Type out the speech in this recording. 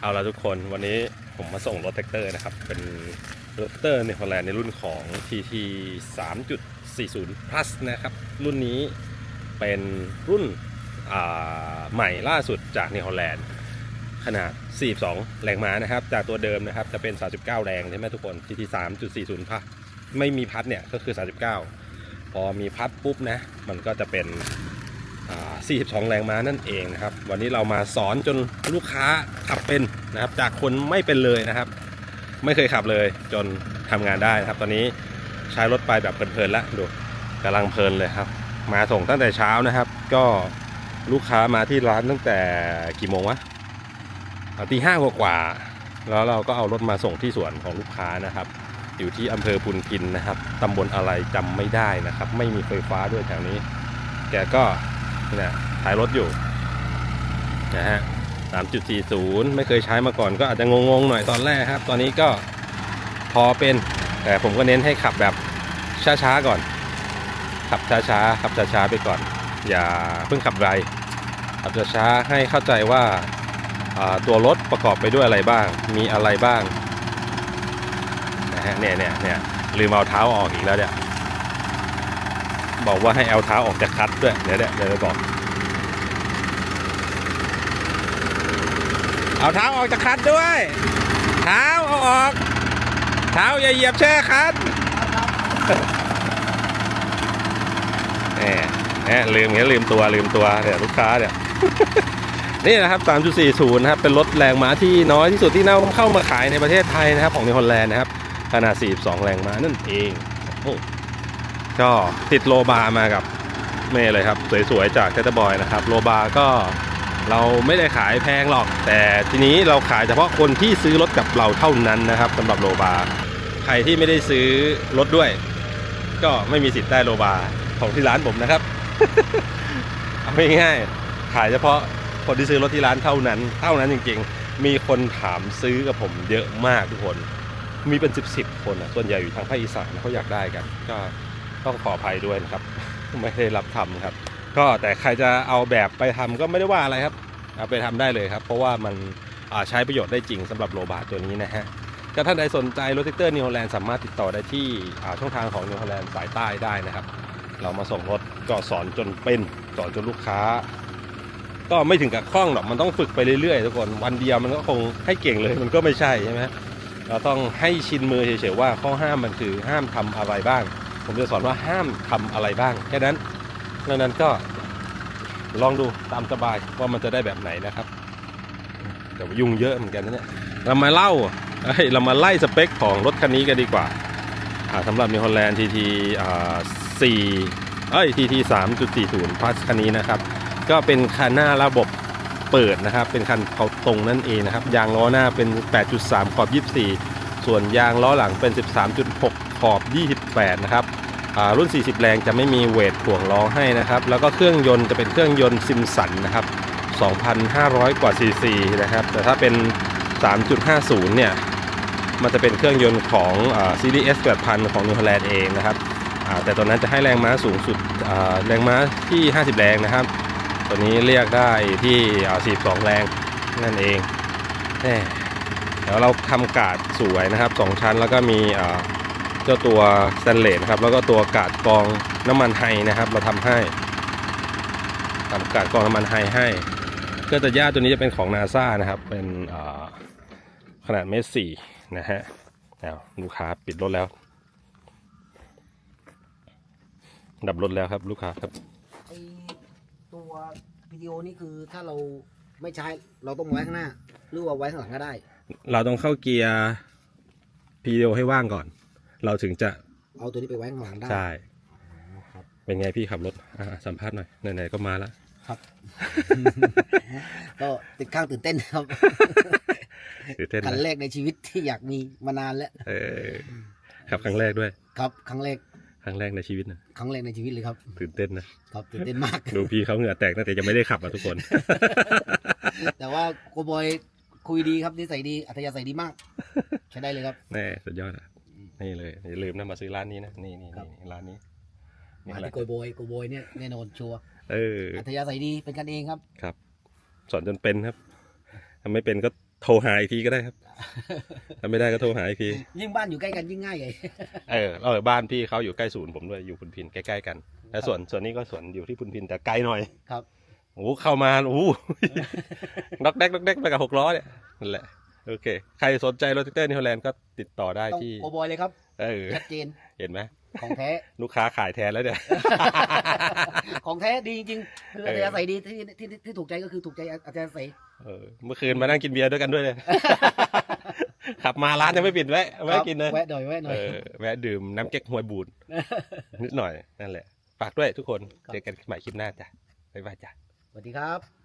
เอาละทุกคนวันนี้ผมมาส่งรถแท็กเตอร์นะครับ เป็นรถแท็กเตอร์ในฮอลแลนด์ในรุ่นของ TT 3.40 plus นะครับ รุ่นนี้เป็นรุ่นใหม่ล่าสุดจากในฮอลแลนด์ขนาด 42 แรงม้านะครับ จากตัวเดิมนะครับจะเป็น 39 แรงใช่ไหมทุกคน TT 3.40 plus ไม่มีพัดเนี่ยก็คือ 39 พอมีพัดปุ๊บนะ มันก็จะเป็น 42 แรงม้านั่นเองนะครับ วันนี้เรามาสอนจนลูกค้าขับเป็นนะครับ จากคนไม่เป็นเลยนะครับ ไม่เคยขับเลยจนทำงานได้นะครับ ตอนนี้ใช้รถไปแบบเพลินๆแล้วดูกำลังเพลินเลยครับ มาส่งตั้งแต่เช้านะครับ ก็ลูกค้ามาที่ร้านตั้งแต่กี่โมงวะตีห้ากว่าๆแล้วเราก็เอารถมาส่งที่สวนของลูกค้านะครับ อยู่ที่อำเภอพุนพินนะครับตำบลอะไรจำไม่ได้นะครับ ไม่มีไฟฟ้าด้วยแถวนี้ แกก็ นี่ยถ่ายรถอยู่นะฮะ3.40ไม่เคยใช้มาก่อนก็อาจจะงงๆหน่อยตอนแรกครับ ตอนนี้ก็พอเป็น แต่ผมก็เน้นให้ขับแบบช้าๆก่อน ขับช้าๆขับช้าๆไปก่อน อย่าเพิ่งขับไวขับช้าๆให้เข้าใจว่าอ่าตัวรถประกอบไปด้วยอะไรบ้าง มีอะไรบ้างนะฮะเนี่ยเนี่ยเนี่ยลืมเอาเท้าออกอีกแล้วเนี่ยบอกว่าให้เอาเท้าออกจากคัดด้วยเดี๋ยวเดี๋ยวเดี๋ยวบอก เอาเท้าออกจากคัดด้วย เท้าเอาออก เท้าอย่าเหยียบแช่คัดแหมแหมลืมเงี้ยลืมตัวลืมตัวเนี่ยลูกค้าเนี่ยนี่นะครับ 3.40 นะครับ เป็นรถแรงม้าที่น้อยที่สุดที่น่าเข้ามาขายในประเทศไทยนะครับ ของนิวฮอลแลนด์นะครับ ขนาด 42 แรงม้านั่นเองโอ้ก็ติดโลบาร์มากับเมย์เลยครับ สวยๆ จากเทตบอยนะครับ โลบาร์ก็ เราไม่ได้ขายแพงหรอก แต่ทีนี้เราขายเฉพาะคนที่ซื้อรถกับเราเท่านั้นนะครับสำหรับโลบาร์ใครที่ไม่ได้ซื้อรถด้วย ก็ไม่มีสิทธิ์ได้โลบาร์ของที่ร้านผมนะครับเอาง่ายๆขายเฉพาะคนที่ซื้อรถที่ร้านเท่านั้น เท่านั้นจริง ๆ มีคนถามซื้อกับผมเยอะมากทุกคน มีเป็นสิบสิบคนอะส่วนใหญ่อยู่ทางภาคอีสานเขาอยากได้กัน ก็ต้องขออภัยด้วยนะครับ ไม่ได้รับทำครับ ก็แต่ใครจะเอาแบบไปทำก็ไม่ได้ว่าอะไรครับ เอาไปทำได้เลยครับ เพราะว่ามันใช้ประโยชน์ได้จริงสำหรับโรบาตัวนี้นะฮะถ้าท่านใดสนใจรถแท็กเตอร์นิวฮอลแลนด์สามารถติดต่อได้ที่ช่องทางของนิวฮอลแลนด์สายใต้ได้นะครับ เรามาส่งรถก็สอนจนเป็นสอนจนลูกค้า ก็ไม่ถึงกับคล่องหรอกมันต้องฝึกไปเรื่อยๆทุกคนวันเดียวมันก็คงให้เก่งเลยมันก็ไม่ใช่ใช่ไหมเราต้องให้ชินมือเฉยๆว่าข้อห้ามมันคือห้ามทำอะไรบ้าง ผมจะสอนว่าห้ามทำอะไรบ้างแค่นั้น ดังนั้นก็ลองดูตามสบายว่ามันจะได้แบบไหนนะครับแต่ว่ายุ่งเยอะเหมือนกันนะเนี่ยเรามาเล่าเอ้ยเรามาไล่สเปคของรถคันนี้กันดีกว่าสำหรับมีฮอลแลนด์ทีทีอ่าสี่เอ้ยทีทีสามจุดสี่ศูนย์พาสคันนี้นะครับ ก็เป็นคันหน้าระบบเปิดนะครับ เป็นคันเขาตรงนั่นเองนะครับ ยางล้อหน้าเป็น 8.3 ขอบ 24 ส่วนยางล้อหลังเป็น 13.6 ขอบ 28 นะครับ รุ่น 40 แรงจะไม่มีเวทถ่วงล้อให้นะครับ แล้วก็เครื่องยนต์จะเป็นเครื่องยนต์ซิมสันนะครับ 2,500 กว่าซีซีนะครับ แต่ถ้าเป็น 3.50 เนี่ย มันจะเป็นเครื่องยนต์ของซีรีส์ S 8000 ของนิวฮอลแลนด์เองนะครับ แต่ตัวนั้นจะให้แรงม้าสูงสุดแรงม้าที่ 50 แรงนะครับ ตัวนี้เรียกได้ที่ 42 แรงนั่นเองแหม่เดี๋ยวเราทำกาดสวยนะครับ 2 ชั้นแล้วก็มี เจ้าตัวสแตนเลสนะครับแล้วก็ตัวกาดกรองน้ำมันไฮนะครับ เราทำให้ทำกาดกรองน้ำมันไฮให้เครื่องตัดหญ้าตัวนี้จะเป็นของนาซานะครับเป็นอ่าขนาดเมตรสี่นะฮะเอาลูกค้าปิดรถแล้ว ดับรถแล้วครับ ลูกค้าครับไอตัววิดีโอนี่คือถ้าเราไม่ใช้เราต้องไว้ข้างหน้า หรือว่าไว้ข้างหลังก็ได้ เราต้องเข้าเกียร์พีดีโอให้ว่างก่อน เราถึงจะเอาตัวนี้ไปไว้ข้างหลังได้ใช่ครับเป็นไงพี่ขับรถอ่าสัมภาษณ์หน่อยไหนๆก็มาแล้วครับก็ติดข้างตื่นเต้นครับตื่นเต้นคันนะแรกในชีวิตที่อยากมีมานานแล้วเออขับครั้งแรกด้วย ครับครั้งแรกครั้งแรกในชีวิตนะครั้งแรกในชีวิตเลยครับ ตื่นเต้นนะครับตื่นเต้นมากดูพี่เขาเหงื่อแตกตั้งแต่ยังไม่ได้ขับอะทุกคน แต่ว่าโกบอยคุยดีครับนิสัยดีอัธยาศัยดีมาก ใช้ได้เลยครับแน่สุดยอดอะ นี่เลยอย่าลืมนะมาซื้อร้านนี้นะนี่นี่ครับนี่ร้านนี้นี่มาแหละที่โกบอยโกบอยเนี่ยแน่นอนชัวร์เอออัธยาศัยดีเป็นกันเองครับ ครับ สอนจนเป็นครับถ้าไม่เป็นก็โทรหาอีกทีก็ได้ครับถ้าไม่ได้ก็โทรหาอีกทียิ่งบ้านอยู่ใกล้กันยิ่งง่ายใหญ่เออเออบ้านพี่เขาอยู่ใกล้ศูนย์ผมด้วยอยู่พุนพินใกล้ๆกันแล้วส่วนส่วนนี้ก็ส่วนอยู่ที่พุนพินแต่ไกลหน่อยครับโอ้โหเข้ามาโอ้โหน็อกแดกน็อกแดกไปกับหกล้อเนี่ยนั่นแหละ โอเค ใครสนใจรถแท็กเตอร์นิวแลนด์ก็ติดต่อได้ต้องที่โกบอยเลยครับเออ ชัดเจนเห็นไหมของแท้ ลูกค้าขายแทนแล้วเนี่ย ของแท้ดีจริงๆคือเออัอธยาศัยดีที่ที่ที่ที่ถูกใจก็คือถูกใจอัธยาศัย เออ เมื่อคืนมานั่งกินเบียร์ด้วยกันด้วยเลย ขับมาร้านยังไม่ปิดแวะแวะกินเลย แวะหน่อยแวะหน่อเอยอแวะดื่มน้ำเก๊กฮวยบูดนิดหน่อยนั่นแหละ ฝากด้วยทุกคน ครับ เจอกันใหม่คลิปหน้าจ้ะบ๊ายบายจ้ะ สวัสดีครับ